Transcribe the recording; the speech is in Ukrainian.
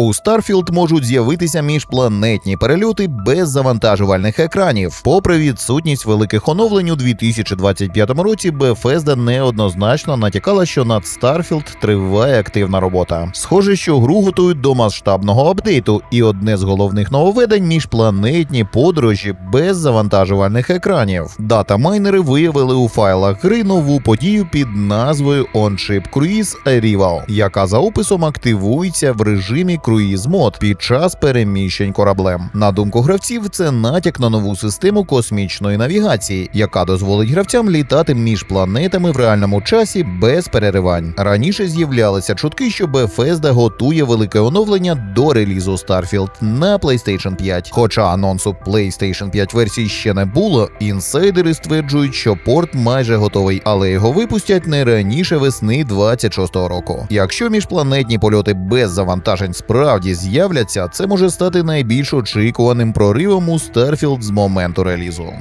У Starfield можуть з'явитися міжпланетні перельоти без завантажувальних екранів. Попри відсутність великих оновлень у 2025 році, Bethesda неоднозначно натякала, що над Starfield триває активна робота. Схоже, що гру готують до масштабного апдейту, і одне з головних нововведень міжпланетні подорожі без завантажувальних екранів. Дата-майнери виявили у файлах гри нову подію під назвою OnShip Cruise Arrival, яка за описом активується в режимі Cruise Mode під час переміщень кораблем. На думку гравців, це натяк на нову систему космічної навігації, яка дозволить гравцям літати між планетами в реальному часі без переривань. Раніше з'являлися чутки, що Bethesda готує велике оновлення до релізу Starfield на PlayStation 5. Хоча анонсу PlayStation 5 версії ще не було, інсайдери стверджують, що порт майже готовий, але його випустять не раніше весни 26-го року. Якщо міжпланетні польоти без завантажень справді з'являться, це може стати найбільш очікуваним проривом у Starfield з моменту релізу.